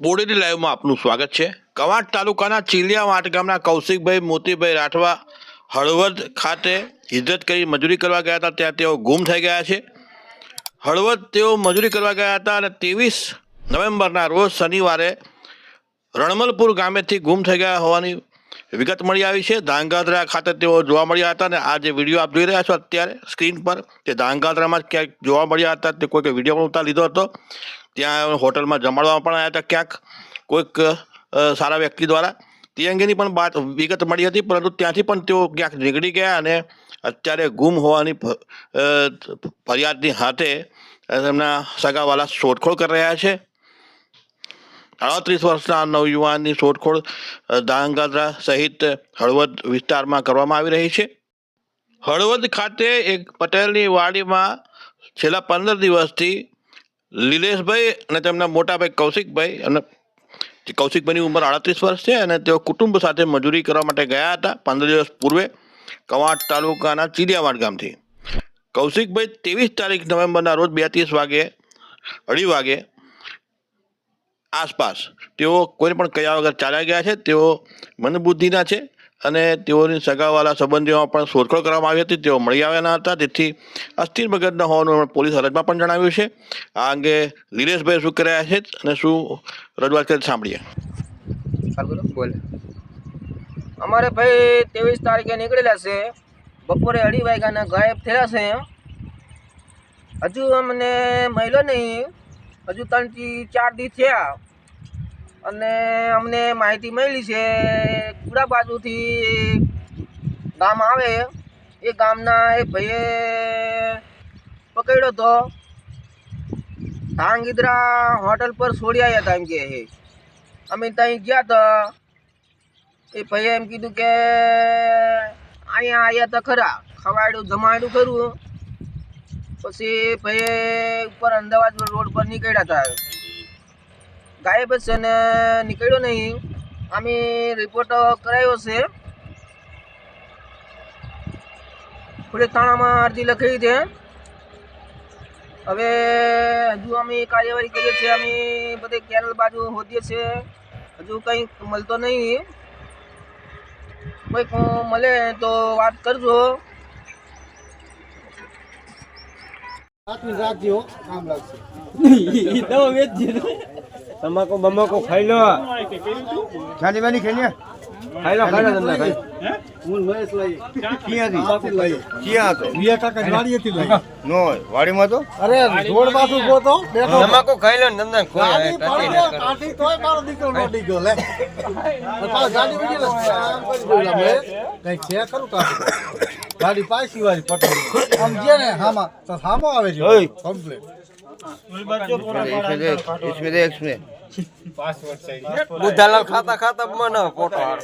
બોડેલી લાઈવમાં આપનું સ્વાગત છે. કવાંટ તાલુકાના ચીલિયાવાટ ગામના કૌશિકભાઈ, મોતીભાઈ રાઠવા હળવદ ખાતે હિજરત કરી મજૂરી કરવા ગયા હતા. ત્યાં તેઓ ગુમ થઈ ગયા છે. હળવદ તેઓ મજૂરી કરવા ગયા હતા અને ત્રેવીસ નવેમ્બરના રોજ શનિવારે રણમલપુર ગામેથી ગુમ થઈ ગયા હોવાની વિગત મળી આવી છે. ધાંગાધ્રા ખાતે તેઓ જોવા મળ્યા હતા અને આ જે વીડિયો આપ જોઈ રહ્યા છો અત્યારે સ્ક્રીન પર, તે ધાંગાધ્રામાં ક્યાંક જોવા મળ્યા હતા. તે કોઈક વીડિયો પણ ઉતાર લીધો હતો. ત્યાં હોટલમાં જમાડવામાં પણ આવ્યા હતા ક્યાંક કોઈક સારા વ્યક્તિ દ્વારા. તે અંગેની પણ વાત વિગત મળી હતી, પરંતુ ત્યાંથી પણ તેઓ ક્યાંક નીકળી ગયા અને અત્યારે ગુમ હોવાની ફરિયાદની હાથે તેમના સગાવાલા શોધખોળ કરી રહ્યા છે. અડત્રીસ વર્ષના નવયુવાનની શોધખોળ ધાંગધ્રા સહિત હળવદ વિસ્તારમાં કરવામાં આવી રહી છે. હળવદ ખાતે એક પટેલની વાડીમાં છેલ્લા પંદર દિવસથી લીલેશભાઈ અને તેમના મોટાભાઈ કૌશિકભાઈ અને કૌશિકભાઈની ઉંમર આડત્રીસ વર્ષ છે અને તેઓ કુટુંબ સાથે મજૂરી કરવા માટે ગયા હતા પંદર દિવસ પૂર્વે કવાંટ તાલુકાના ચીડિયાવાડ ગામથી. કૌશિકભાઈ ત્રેવીસ તારીખ નવેમ્બરના રોજ બે ત્રીસ વાગે અઢી વાગે આસપાસ. તેઓ કોઈને પણ કયા વગર ચાલ્યા ગયા છે, તેઓ મંદબુદ્ધિના છે અને તેઓની સગાવાલા સંબંધીઓમાં પણ શોધખોળ કરવામાં આવી હતી, તેઓ મળી આવ્યા ન હતા. તેથી અસ્થિર મગજના હોવાનું પોલીસ અરજમાં પણ જણાવ્યું છે. આ અંગે લીલેશભાઈ શું કર્યા છે અને શું રજૂઆત કરી સાંભળીએ. અમારે ભાઈ ત્રેવીસ તારીખે નીકળેલા છે. બપોરે અઢી વાગ્યાના ગાયબ થયા છે હજુ અમને મળ્યો નહીં. હજુ ત્રણથી ચાર દી થયા. અને અમને માહિતી મળી છે, કુડા બાજુથી ગામ આવે. એ ગામના એ ભાઈએ પકડ્યો તો. ધાંગીદ્રા હોટલ પર છોડી આવ્યા હતા એમ કે અમે ત્યાં ગયા હતા એ ભાઈએ એમ કીધું કે, અહીંયા આવ્યા હતા ખરા. ખવાડ્યું જમાડ્યું ખરું. પછી ભાઈ ઉપર અમદાવાદ રોડ પર નીકળ્યા હતા ગાયબ છે ને નીકળ્યો નહીં. અમે રિપોર્ટ કરાયો છે. પોલીસ થાણામાં અરજી લખી છે. હવે હજુ અમે કાર્યવાહી કરીએ છીએ. અમે બધે કેરળ બાજુ હોદીએ છીએ હજુ કંઈ મળતો નહીં. કંઈક મળે તો વાત કરજો. તમાકુ બમાકુ ખાઈ લો. વાની ખેલ્યા ખાઈ લો ખાઈ લો તમને ખાઈ ક્યાંથી ક્યાં હતો વિયા કાકા વાડીએથી લઈ નો હોય. વાડીમાં તો? અરે રોડ પાછું ગોતો બેઠો તમાકુ ખાઈ લો ને તમને કોઈ તોય મારો દીકરો લે. પાછો ગાડી વળી લે. લે. છે ખરું કામ ગાડી પાછી વાળી પટોળી આમ જે ને હામાં તો હામો આવે છે કમ્પ્લેટ બુધાલાલ ખાતા ખાતા મને ફોટો હારો.